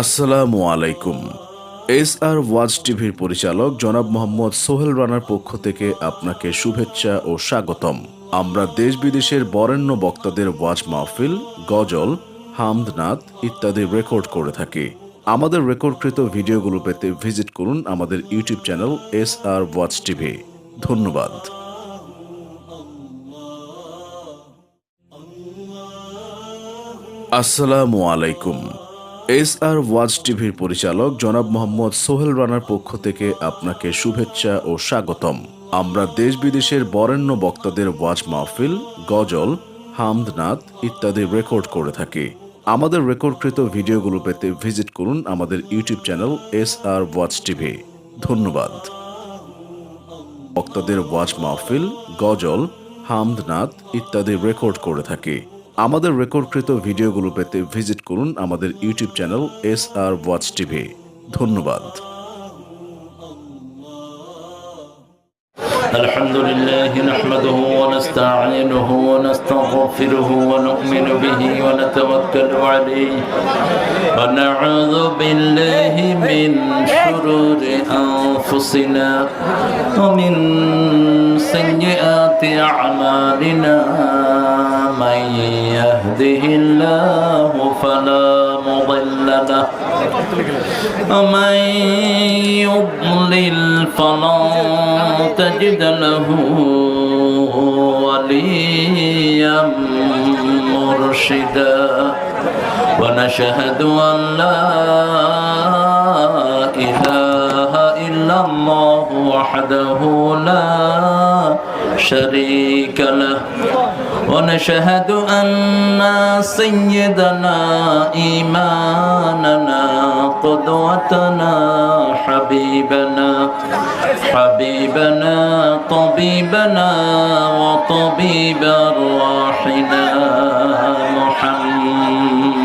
আসসালামু আলাইকুম। S R ওয়াজ টিভির পরিচালক জনাব মোহাম্মদ সোহেল রানার পক্ষ থেকে আপনাকে শুভেচ্ছা ও স্বাগতম। আমরা দেশ বিদেশের বরেণ্য বক্তাদের ওয়াজ মাহফিল, গজল হামদনাথ ইত্যাদি রেকর্ড করে থাকি। আমাদের রেকর্ডকৃত ভিডিওগুলো পেতে ভিজিট করুন আমাদের ইউটিউব চ্যানেল এস আর ওয়াজ টিভি। ধন্যবাদ। আসসালামু আলাইকুম। এস আর ওয়াজ টিভির পরিচালক জনাব মোহাম্মদ সোহেল রানার পক্ষ থেকে আপনাকে শুভেচ্ছা ও স্বাগতম। আমরা দেশ বিদেশের বরেণ্য বক্তাদের ওয়াজ মাহফিল, গজল হামদনাথ ইত্যাদি রেকর্ড করে থাকি। আমাদের রেকর্ডকৃত ভিডিওগুলো পেতে ভিজিট করুন আমাদের ইউটিউব চ্যানেল এস আর ওয়াজ টিভি। ধন্যবাদ। বক্তাদের ওয়াজ মাহফিল, গজল হামদনাথ ইত্যাদি রেকর্ড করে থাকি। আমাদের রেকর্ডকৃত ভিডিওগুলো পেতে ভিজিট করুন আমাদের YouTube channel S R watch TV ধন্যবাদ الحمد لله نحمده ونستعينه ونستغفره ونؤمن به ونتوكل عليه ونعوذ بالله من شرور أنفسنا ومن سيئات أعمالنا من يهده الله فلا مضل له. ومن يضلل فلن تجد له وليا مرشدا. ونشهد أن لا إله الله وحده لا شريك له. ونشهد أن سيدنا إيماننا قدوتنا حبيبنا حبيبنا طبيبنا وطبيب أرواحنا محمد.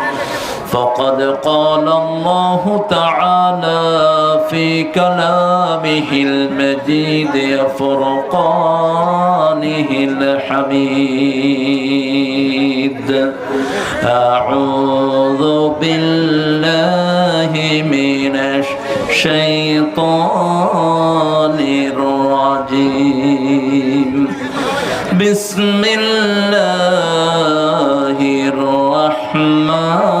فقد قال الله تعالى في كلامه المجيد فرقانه الحميد. أعوذ بالله من الشيطان الرجيم. بسم الله الرحمن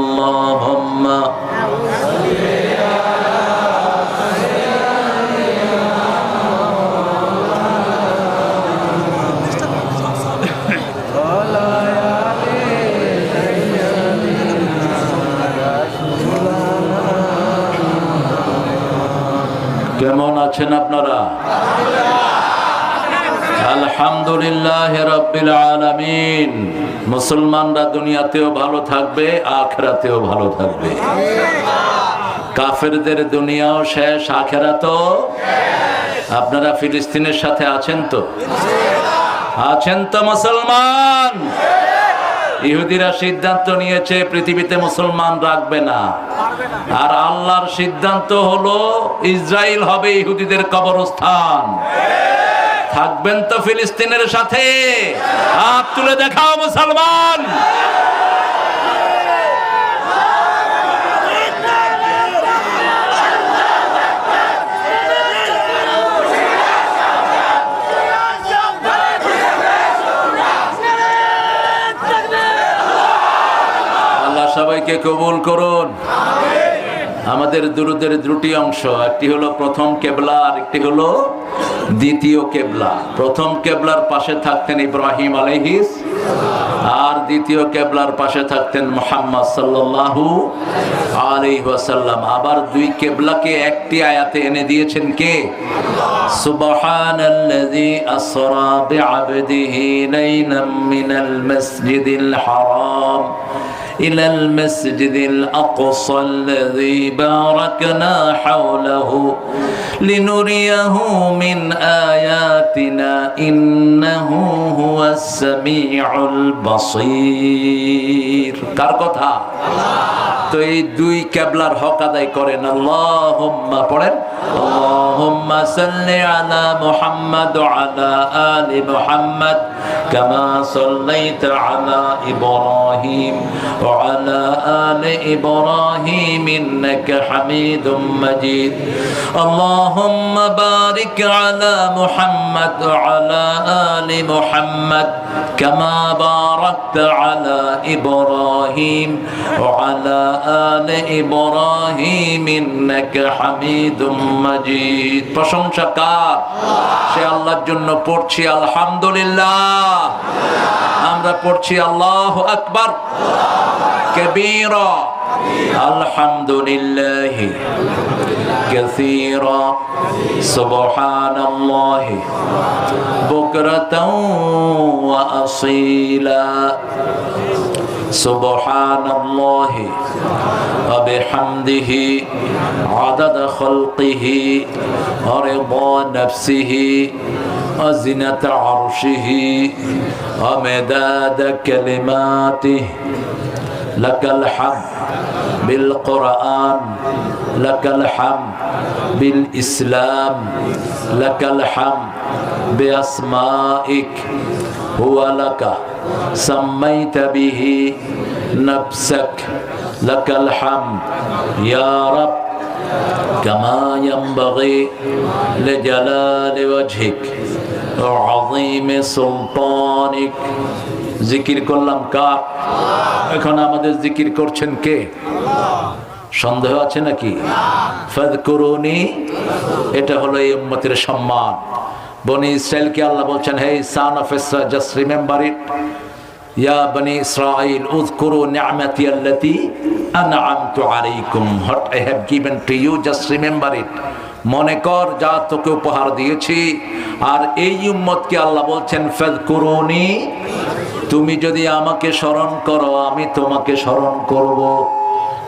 আছেন আপনারা? আলহামদুলিল্লাহ রব্বিল আলামিন। মুসলমানরা দুনিয়াতেও ভালো থাকবে, আখেরাতেও ভালো থাকবে। কাফেরদের দুনিয়াও শেষ, আখেরাতও আপনারা ফিলিস্তিনের সাথে আছেন তো? আছেন তো মুসলমান? ইহুদিরা সিদ্ধান্ত নিয়েছে, পৃথিবীতে মুসলমান রাখবে না। আর আল্লাহর সিদ্ধান্ত হলো ইসরায়েল হবে ইহুদিদের কবরস্থান। থাকবেন তো ফিলিস্তিনের সাথে। হাত তুলে দেখাও মুসলমান। সবাইকে কবুল করুন। আমাদের দুরুদের দুটি অংশ, একটি হলো প্রথম কেবলা, আর একটি হলো দ্বিতীয় কেবলা। প্রথম কেবলার পাশে থাকতেন ইব্রাহিম আলহিস আর দ্বিতীয় কেবলার পাশে থাকতেন মোহাম্মদ সাল্লাল্লাহু আলাইহি ওয়াসাল্লাম। আবার দুই কেবলাকে একটি আয়াতে এনে দিয়েছেন কে? হারাম। إلى المسجد الأقصى الذي باركنا حوله لنريه من آياتنا إنه هو السميع البصير কার কথা তো এই দুই কেবলার হক আদায় করেন। আল্লাহুম্মা পড়েন, আল্লাহুম্মা সাল্লি আলা মুহাম্মাদ আলা আলি মুহাম্মাদ, কামা সাল্লাইতা আলা ইব্রাহিম ওয়া আলা আলি ইব্রাহিম ইন্নাকা হামিদুম মাজিদ। আল্লাহুম্মা বারিক আলা মুহাম্মাদ ওয়া আলা আলি মুহাম্মাদ, কামা বারাকতা আলা ইব্রাহিম ওয়া আলা آل إبراهيم إنك حميد مجيد প্রশংসা কার সে আল্লাহর জন্য পড়ছি আলহামদুলিল্লাহ আমরা পড়ছি আল্লাহ আকবার كبيرا الحمد لله كثيرا سبحان الله بكرة وأصيلا سبحان الله وبحمده عدد خلقه ورضا نفسه وزنة عرشه ومداد كلماته. لك الحمد بالقرآن لك الحمد بالإسلام لك الحمد بأسمائك. هو لك سميت به نفسك لك الحمد يا رب كما ينبغي لجلال وجهك وعظيم سلطانك জিকির করলাম কার এখন আমাদের জিকির করছেন কে সন্দেহ আছে নাকি ফদ করুনি এটা হলো এই উম্মতের সম্মান বনি ইসরায়েলকে আল্লাহ বলছেন, হে সান অফ ইসরা জাস্ট রিমেম্বার ইট ইয়া বনি ইসরাইল, উযকুরু নি'মাতি আল্লাতী আনআমতু আলাইকুম। What I have given to you just remember it মনে কর, যা তোকে উপহার দিয়েছি। আর এই উম্মতকে আল্লাহ বলছেন ফেদ করুনি তুমি যদি আমাকে স্মরণ করো, আমি তোমাকে স্মরণ করব।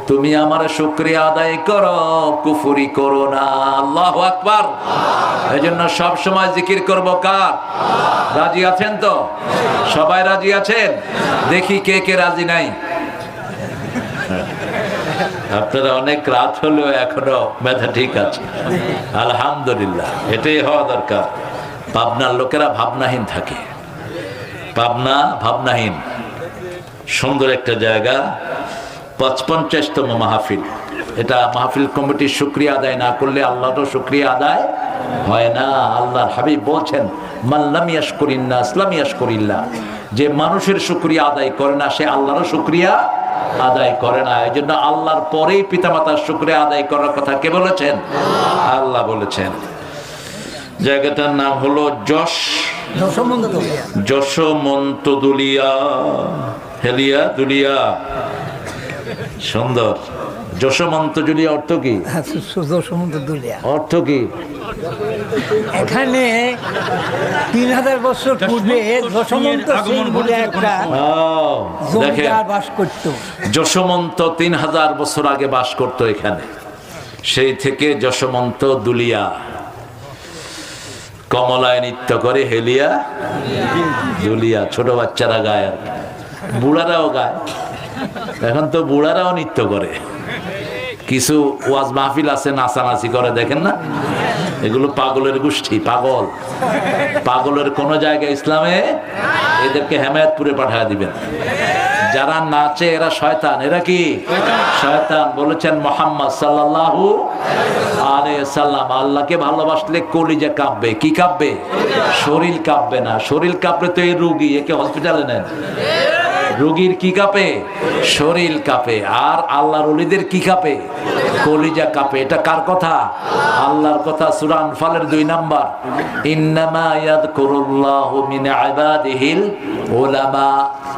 তুমি আমার শুক্রিয়া আদায় করো, কুফুরি করো না। আল্লাহ আকবার। এই জন্য সবসময় জিকির করব কার? রাজি আছেন তো? সবাই রাজি আছেন? দেখি কে কে রাজি নাই। আপনারা অনেক রাত হলেও এখনও ব্যথা ঠিক আছে। আলহামদুলিল্লাহ, এটাই হওয়া দরকার। পাবনার লোকেরা ভাবনাহীন থাকে। পাবনা ভাবনাহীন। সুন্দর একটা জায়গা। পঁচপঞ্চাশতম মাহফিল। এটা মাহফিল কমিটির শুক্রিয়া আদায় না করলে আল্লাহরও শুক্রিয়া আদায় হয় না। আল্লাহর হাবিব বলছেন মাল্লাম ইয়াস করিন্না ইসলাম ইয়াস করিল্লা যে মানুষের শুক্রিয়া আদায় করে না সে আল্লাহরও শুক্রিয়া আদায় করে না। এই জন্য আল্লাহর পরেই পিতামাতার শুক্রিয়া আদায় করার কথা কে বলেছেন? আল্লাহ বলেছেন। জায়গাটার নাম হলো যশ যশমন্ত দুলিয়া হেলিয়া দুলিয়া সুন্দর। যশমন্ত জুলিয়া অর্থ কি? সমুদ্র দুলিয়া অর্থ কি? এখানে তিন হাজার বছর পূর্বে দশমন্ত সিং বলে একটা জমিদার বাস করত। যশমন্ত তিন হাজার বছর আগে বাস করত এখানে। সেই থেকে যশমন্ত দুলিয়া। কমলায় নৃত্য করে হেলিয়া দুলিয়া। ছোট বাচ্চারা গায় আর বুড়ারাও গায়। এখন তো বুড়ারাও নৃত্য করে। কিছু ওয়াজ মাহফিল আছে, নাচানাচি করে, দেখেন না? এগুলো পাগলের গোষ্ঠী, পাগল। পাগলের কোন জায়গায় ইসলামে এদেরকে হেমায়তপুরে পাঠিয়ে দিবেন। যারা নাচে এরা শয়তান। এরা কি? শয়তান। বলেছেন মোহাম্মদ সাল্লাল্লাহু আরে সাল্লাম আল্লাহকে ভালোবাসলে কলিজা কাঁপবে। কি কাঁপবে? শরীর কাঁপবে না। শরীর কাঁপলে তো এই রুগী, একে হসপিটালে নেন। রোগীর কি কাঁপে শরীর কাঁপে আর আল্লাহর অলিদের কি কাঁপে কলিজা কাঁপে এটা কার কথা আল্লাহর কথা সুরান ফালের দুই নাম্বার ইন্নামা ইয়াদকুরুল্লাহু মিন ইবাদিহিল উলামা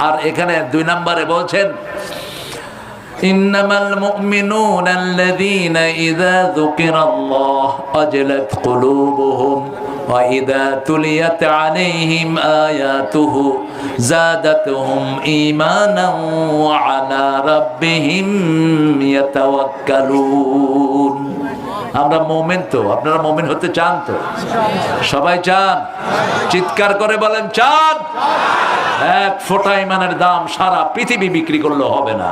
আর এখানে দুই নাম্বারে বলছেন إنما المؤمنون الذين إذا ذكر الله أجلت قلوبهم وإذا تليت عليهم آياته زادتهم إيمانا وعلى ربهم يتوكلون আমরা মোমেন তো আপনারা মোমেন হতে চান তো সবাই চান চিৎকার করে বলেন চান এক ফোঁটা ইমানের দাম সারা পৃথিবী বিক্রি করলে হবে না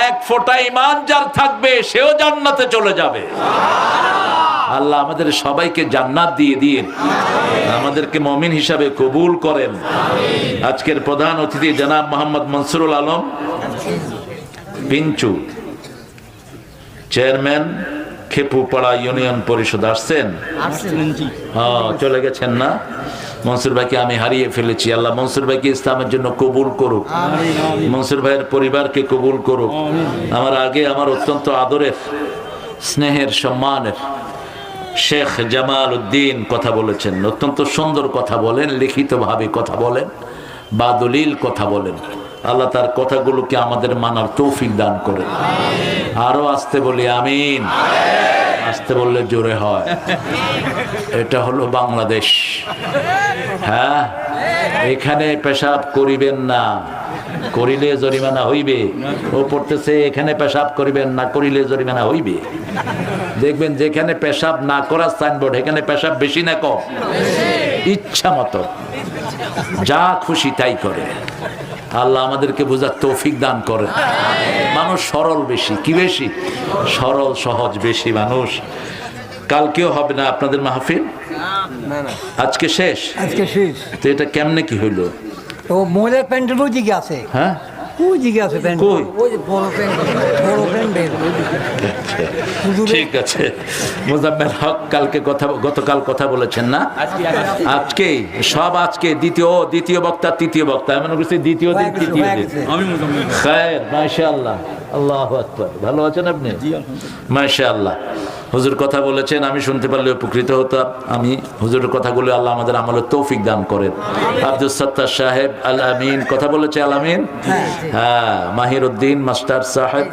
এক ফোঁটা ইমান যার থাকবে সেও জান্নাতে চলে যাবে আল্লাহ আমাদের সবাইকে জান্নাত দিয়ে দিয়ে আমাদেরকে মমিন হিসাবে কবুল করেন। আজকের প্রধান অতিথি জনাব মোহাম্মদ মনসুরুল আলম পিঞ্চু চেয়ারম্যান খেপুপাড়া ইউনিয়ন পরিষদ আসছেন? হ্যাঁ চলে গেছেন না? মনসুর ভাইকে আমি হারিয়ে ফেলেছি। আল্লাহ মনসুর ভাইকে ইসলামের জন্য কবুল করুক। মনসুর ভাইয়ের পরিবারকে কবুল করুক। আমার আগে আমার অত্যন্ত আদরের স্নেহের সম্মানের শেখ জামাল উদ্দিন কথা বলেছেন, অত্যন্ত সুন্দর কথা বলেন, লিখিতভাবে কথা বলেন বা দলিল কথা বলেন। আল্লাহ তার কথাগুলোকে আমাদের মানার তৌফিক দান করে আরও আসতে বলি, আমিন। আসতে বললে জোরে হয়। এটা হলো বাংলাদেশ। হ্যাঁ? এখানে পেশাব করিবেন না। করিলে জরিমানা হইবে। ও পড়তেছে এখানে পেশাব করিবেন না করিলে জরিমানা হইবে। দেখবেন যেখানে পেশাব না করার সাইনবোর্ড এখানে পেশাব বেশি না কম। ইচ্ছা মতো। যা খুশি তাই করে। আল্লাহ আমাদেরকে বোঝার তৌফিক দান করে। মানুষ সরল বেশি। কি বেশি? সরল সহজ বেশি মানুষ। কালকেও হবে না আপনাদের মাহফিল? আজকে শেষ? আজকে শেষ। তো এটা কেমনে কি হইল? তো মহিলার প্যান্ডেল ওই দিকে আছে। হ্যাঁ? ওই দিকে আছে প্যান্ডেল। কই? ওই যে বড় প্যান্ডেল বড় প্যান্ডেল। ওই দিকে। হুজুরের- ঠিক আছে। মোজাম্মেল হক কালকে কথা গতকাল কথা বলেছেন না? আজকে সব আজকে। দ্বিতীয় দ্বিতীয় বক্তা তৃতীয় বক্তা। আমি মনে করছি দ্বিতীয় দিন হয়ে গেছে, তৃতীয় হয়ে দিন। গেছে। খায়ের মাশাআল্লাহ। আল্লাহ আকবার। ভালো আছেন আপনি? মাশাআল্লাহ। হুজুর কথা বলেছেন আমি শুনতে পারলে উপকৃত হতাম। আমি হুজুরের কথাগুলো আল্লাহ আমাদের আমলের তৌফিক দান করেন। আব্দুল সত্তার সাহেব আল আমিন কথা বলেছে আল আমিন হ্যাঁ মাহির উদ্দিন মাস্টার সাহেব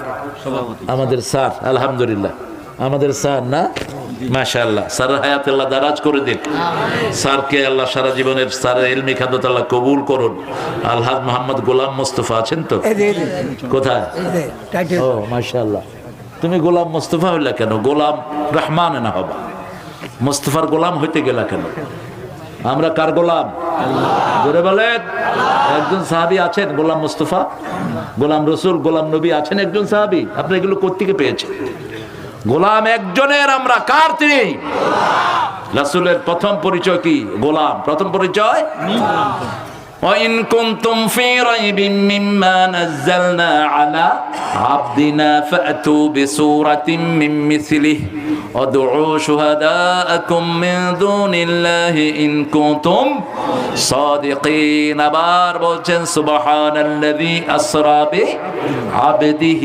আমাদের স্যার আলহামদুলিল্লাহ। আমাদের স্যার না? মাশাআল্লাহ। স্যার হায়াত আল্লাহ দারাজ করে দিন স্যারকে আল্লাহ সারা জীবনের স্যারের এলমি খাদ্যত আল্লাহ কবুল করুন। আলহাজ মোহাম্মদ গোলাম মোস্তফা আছেন তো? কোথায়? এই যে, টাইটেল। ও মাশাআল্লাহ। তুমি গোলাম মোস্তফা হইলা কেন? গোলাম রহমান না হবা? মোস্তফার গোলাম হইতে গেলা কেন? আমরা কার গোলাম? জোরে বলেন। একজন সাহাবি আছেন গোলাম মোস্তফা? গোলাম রসুল গোলাম নবী আছেন একজন সাহাবি? আপনি এগুলো কোথেকে পেয়েছেন? গোলাম একজনের আমরা কার তিনি? রাসুলের প্রথম পরিচয় কি? গোলাম। প্রথম পরিচয়? وإن كنتم في ريب مما نزلنا على عبدنا فأتوا بسورة من مثله وادعوا شهداءكم من دون الله إن كنتم صادقين. بار سبحان الذي أسرى به عبده.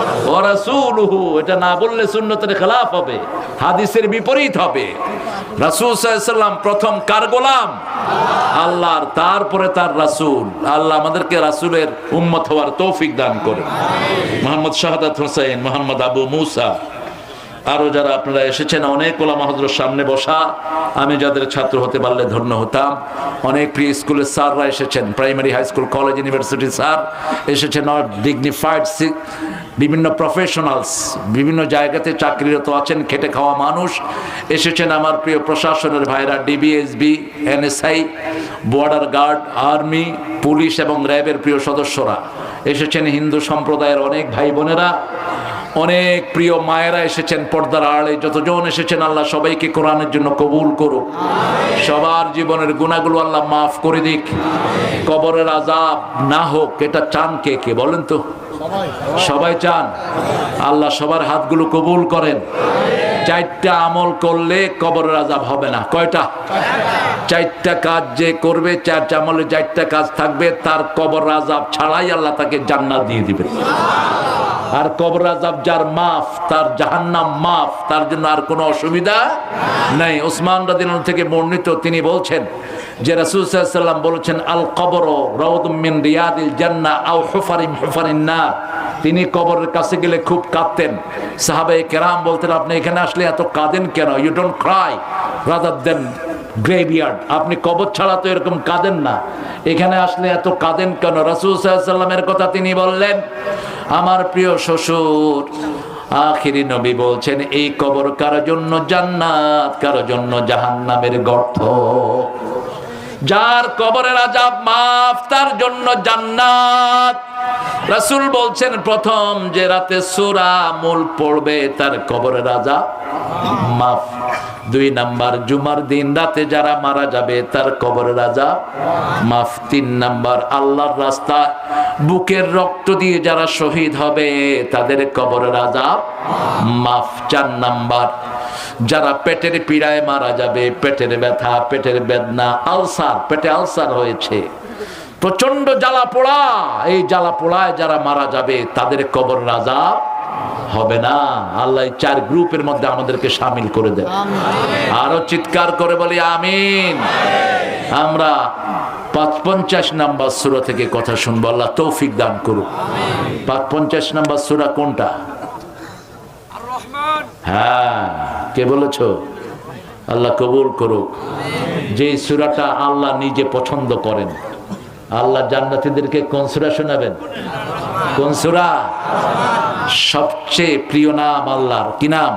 এটা না বললে সুন্নতের খেলাফ হবে, হাদিসের বিপরীত হবে। রাসূল প্রথম কার গোলাম? আল্লাহর তারপরে তার রাসূল। আল্লাহ আমাদেরকে রাসূলের উম্মত হওয়ার তৌফিক দান করে মোহাম্মদ শাহাদাত হোসেন, মোহাম্মদ আবু মুসা। আরও যারা আপনারা এসেছেন, অনেক ওলামা হজরত সামনে বসা। আমি যাদের ছাত্র হতে পারলে ধন্য হতাম। অনেক প্রি স্কুলের স্যাররা এসেছেন, primary, high school, college university sir এসেছেন ডিগনিফাইড বিভিন্ন প্রফেশনালস বিভিন্ন জায়গাতে চাকরিরত আছেন, খেটে খাওয়া মানুষ। এসেছেন আমার প্রিয় প্রশাসনের ভাইরা D B S B N S I border guard army police এবং র্যাবের প্রিয় সদস্যরা। এসেছেন হিন্দু সম্প্রদায়ের অনেক ভাই বোনেরা। অনেক প্রিয় মায়েরা এসেছেন পর্দার আড়ে যতজন এসেছেন, আল্লাহ সবাইকে কোরআনের জন্য কবুল করুক। সবার জীবনের গুণাগুলো আল্লাহ মাফ করে দিক। কবরের আজাব না হোক, এটা চান কে কে? বলেন তো। সবাই চান। আল্লাহ সবার হাতগুলো কবুল করেন। চারটা আমল করলে কবরের আজাব হবে না। কয়টা? চারটা কাজ যে করবে, চার আমলে চারটা কাজ থাকবে, তার কবর রাজাব ছাড়াই আল্লাহ তাকে জান্নাত দিয়ে দিবে আর কবর আজাব যার মাফ, তার জাহান্নাম মাফ, তার জন্য আর কোনো অসুবিধা নাই। ওসমান রাদিন থেকে বর্ণিত তিনি বলছেন যে রাসূল সাল্লাল্লাহু সাল্লাম বলেছেন, আল কবর রাউদুম মিন রিয়াদিল জান্নাহ আও হুফারিম হুফারিন নার। তিনি কবরের কাছে গেলে খুব কাঁদতেন। সাহাবে কেরাম বলতেন, আপনি এখানে আসলে এত কাঁদেন কেন? You don't cry rather than graveyard আপনি কবর ছাড়া তো এরকম কাঁদেন না। এখানে আসলে এত কাঁদেন কেন? রাসূল সাল্লামের কথা তিনি বললেন, আমার প্রিয় শ্বশুর, আখিরি নবী বলছেন, এই কবর কারও জন্য জান্নাত, কারও জন্য জাহান্নামের গর্ত? যার কবরের আজাব মাফ, তার জন্য জান্নাত। রাসূল বলছেন, প্রথম যে রাতে সূরা মূল পড়বে, তার কবরের আজাব মাফ। দুই নাম্বার, জুমার দিন রাতে যারা মারা যাবে, তার কবরের আজাব মাফ। তিন নাম্বার, আল্লাহর রাস্তা, বুকের রক্ত দিয়ে যারা শহীদ হবে, তাদের কবরের আজাব মাফ। চার নাম্বার যারা পেটের পীড়ায় মারা যাবে পেটের ব্যথা পেটের বেদনা আলসার পেটে আলসার হয়েছে। প্রচণ্ড জ্বালা পোড়া। এই জ্বালা পোড়ায় যারা মারা যাবে তাদের কবর রাজা হবে না। আল্লাহ চার গ্রুপের মধ্যে আমাদেরকে সামিল করে দেন। আরও চিৎকার করে বলি আমিন। আমরা পাঁচ পঞ্চাশ নাম্বার সুরা থেকে কথা শুনব। আল্লাহ তৌফিক দান করুক। পাঁচ পঞ্চাশ নাম্বার সুরা কোনটা? হ্যাঁ কে বলেছ? আল্লাহ কবুল করুক। যে সুরাটা আল্লাহ নিজে পছন্দ করেন। আল্লাহ জান্নাতীদেরকে কোন সুরা শোনাবেন? কোন সুরা? সবচেয়ে প্রিয় নাম আল্লাহর। কি নাম?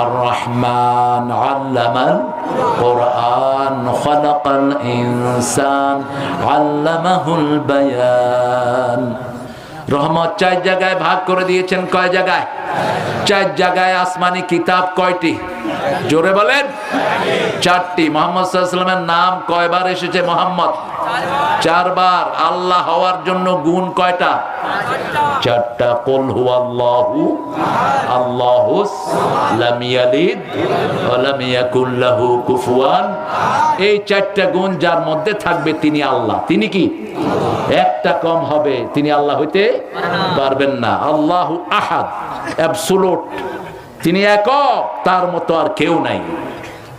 আর রহমান আল্লামান কোরআন খলাকাল ইনসান আল্লামাহুল বায়ান। রহমত চার জায়গায় ভাগ করে দিয়েছেন কয় জায়গায়? চার জায়গায় আসমানি কিতাব কয়টি? জোরে বলেন। চারটি। মোহাম্মদ সাল্লামের নাম কয়বার এসেছে মোহাম্মদ? চারবার। আল্লাহ হওয়ার জন্য গুণ কয়টা? চারটা। কুল হুয়াল্লাহু আল্লাহুস লাম ইয়ালিদ ওয়া লাম ইয়াকুল এই চারটা গুণ যার মধ্যে থাকবে তিনি আল্লাহ। তিনি কি? একটা কম হবে। তিনি আল্লাহ হইতে পারবেন না। আল্লাহু আহাদ। অ্যাবসোলুট। তিনি একক, তার মতো আর কেউ নাই।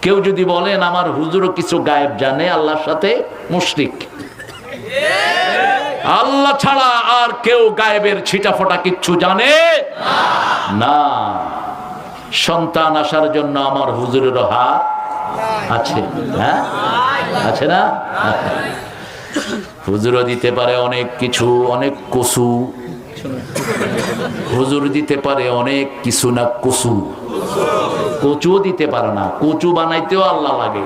কেউ যদি বলেন, আমার হুজুরও কিছু গায়েব জানে, আল্লাহর সাথে মুশরিক। আল্লাহ ছাড়া আর কেউ গায়েবের ছিটা ফোটা কিচ্ছু জানে? না। সন্তান আসার জন্য আমার হুজুরের হাত আছে। হ্যাঁ? আছে না? হুজুরও দিতে পারে অনেক কিছু, অনেক কসু। হুজুর দিতে পারে অনেক কিছু না কসু কচুও দিতে পারে না। কচু বানাইতেও আল্লাহ লাগে।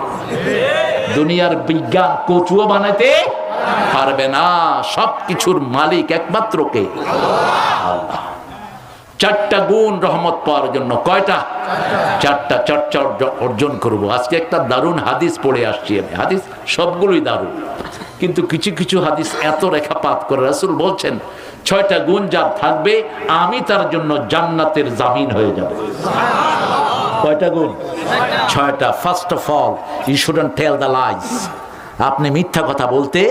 দুনিয়ার বিজ্ঞান কচুও বানাইতে পারবে না। সব কিছুর মালিক একমাত্র কে? আল্লাহ। চারটা গুণ রহমত পাওয়ার জন্য কয়টা? চারটা চর্চা অর্জন করব। আজকে একটা দারুণ হাদিস পড়ে আসছি আমি। হাদিস সবগুলোই দারুণ। কিন্তু কিছু কিছু হাদিস এত রেখাপাত করে রাসুল বলছেন ছয়টা গুণ যার থাকবে, আমি তার জন্য জান্নাতের জামিন হয়ে যাব। কয়টা গুণ? ছয়টা। First of all you shouldn't tell the lies আপনি মিথ্যা কথা বলতে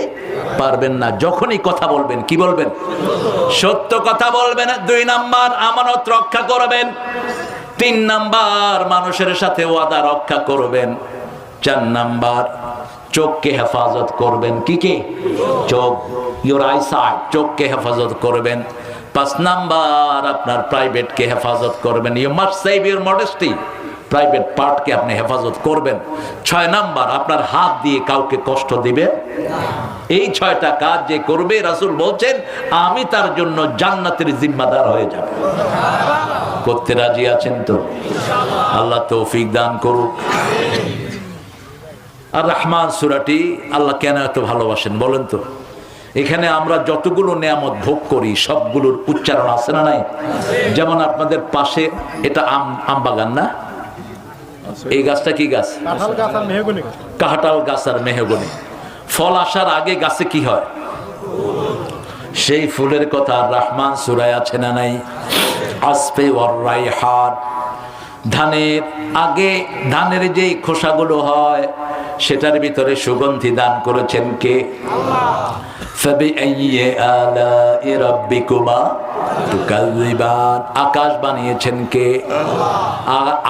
পারবেন না। যখনই কথা বলবেন, কি বলবেন? সত্য কথা বলবেন। দুই নাম্বার, আমানত রক্ষা করবেন। তিন নাম্বার, মানুষের সাথে ওয়াদা রক্ষা করবেন। চার নাম্বার চোখকে হেফাজত করবেন কি কি? চোখ ইউর আইসাইট চোখকে হেফাজত করবেন। পাঁচ নাম্বার, আপনার প্রাইভেটকে হেফাজত করবেন। You must save your modesty private পার্টকে আপনি হেফাজত করবেন। ছয় নাম্বার, আপনার হাত দিয়ে কাউকে কষ্ট দিবে এই ছয়টা কাজ যে করবে, রাসূল বলছেন, আমি তার জন্য জান্নাতের জিম্মাদার হয়ে যাব। করতে রাজি আছেন তো? আল্লাহ তৌফিক দান করুক। আর রহমান সুরাটি আল্লাহ কেন এত ভালোবাসেন বলেন তো? এখানে আমরা যতগুলো নিয়ামত ভোগ করি সবগুলোর উচ্চারণ আছে না নাই? যেমন আপনাদের পাশে এটা আম আম বাগান না? এই গাছটা কি গাছ? কাহাটাল গাছ আর মেহগনি ফল আসার আগে গাছে কি হয়? সেই ফুলের কথা রহমান সুরায় আছে না নাই? আসপে ওর রাইহান। ধানের, আগে ধানের যেই খোসাগুলো হয়, সেটার ভিতরে সুগন্ধি দান করেছেন কে? আকাশ বানিয়েছেন কে?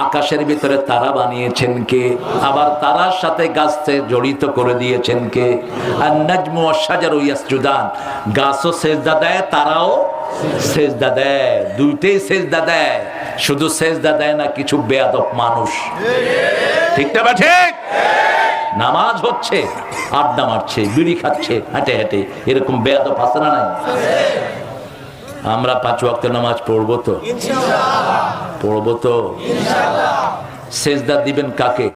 আকাশের ভিতরে তারা বানিয়েছেন কে? আবার তারার সাথে গাছকে জড়িত করে দিয়েছেন কে? আর নাজমু সাজার ইয়াসুদান গাছও সেজদা দেয়, তারাও সেজদা দেয়। দুইটাই সেজদা দেয়। শুধু সেজদা দেয় না কিছু বেয়াদব মানুষ। ঠিক না বা ঠিক? নামাজ হচ্ছে আড্ডা মারছে বিড়ি খাচ্ছে হাঁটে হাঁটে। এরকম বেয়াদব আছে না নাই? আমরা পাঁচ ওয়াক্ত নামাজ পড়ব তো? পড়ব তো? সেজদা দিবেন কাকে?